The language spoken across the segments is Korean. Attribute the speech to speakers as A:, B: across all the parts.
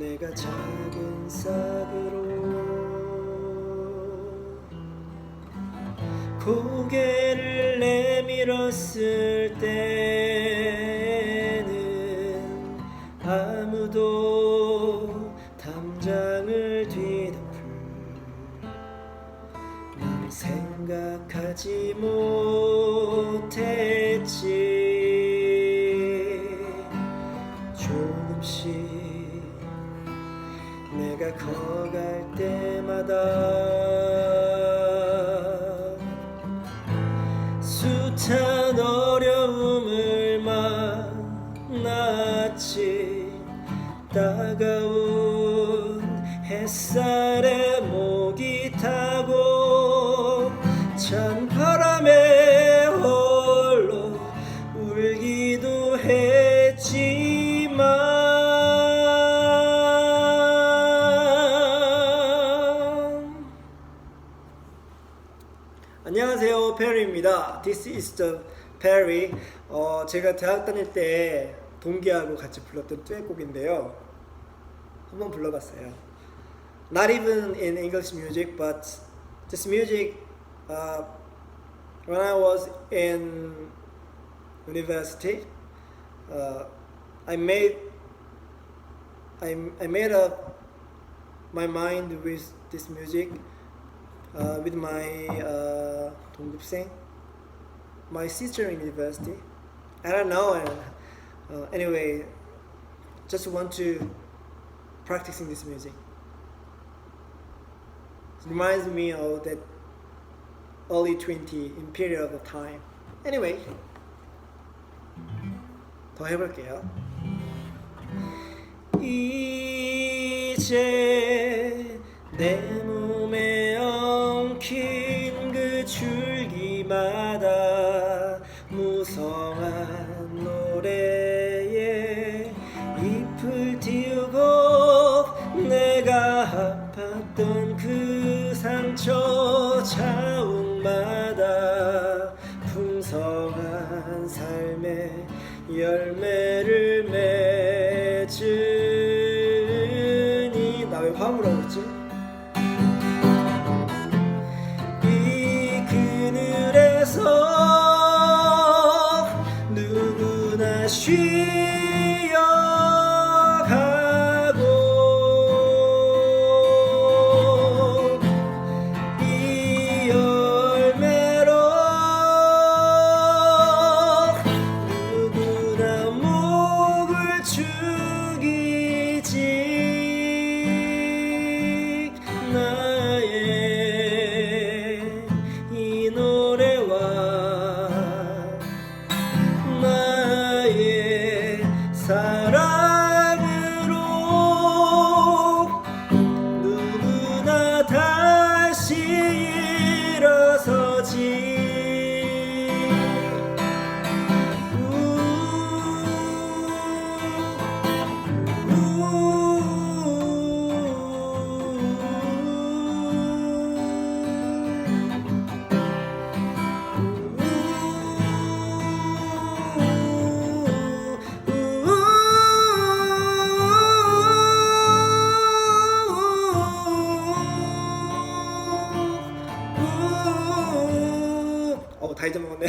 A: 내가 작은 싹으로 고개를 내밀었을 때는 아무도 담장을 뒤덮을 날 생각하지 못했지 때마다. 숱한 어려움을 만났지 따가운 햇살 안녕하세요 페리입니다. This is the Perry. 어, 제가 대학 다닐 때 동기하고 같이 불렀던 듀엣곡인데요. 한번 불러봤어요. Not even in English music, but this music uh, when I was in university, uh, I made I, I made up my mind with this music uh, with my uh, 동급생, my sister in university. I don't know. And, uh, anyway, just want to practicing this music. It reminds me of that early 20 in period of time. Anyway, 더 해볼게요. 이제 내 무성한 노래에 잎을 띄우고 내가 아팠던 그 상처 자욱마다 풍성한 삶의 열매를 맺으니 나 왜 화음을 하고 있지? vestir. 다 잊어먹었네.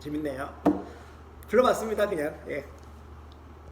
A: 재밌네요. 불러봤습니다, 그냥. 예.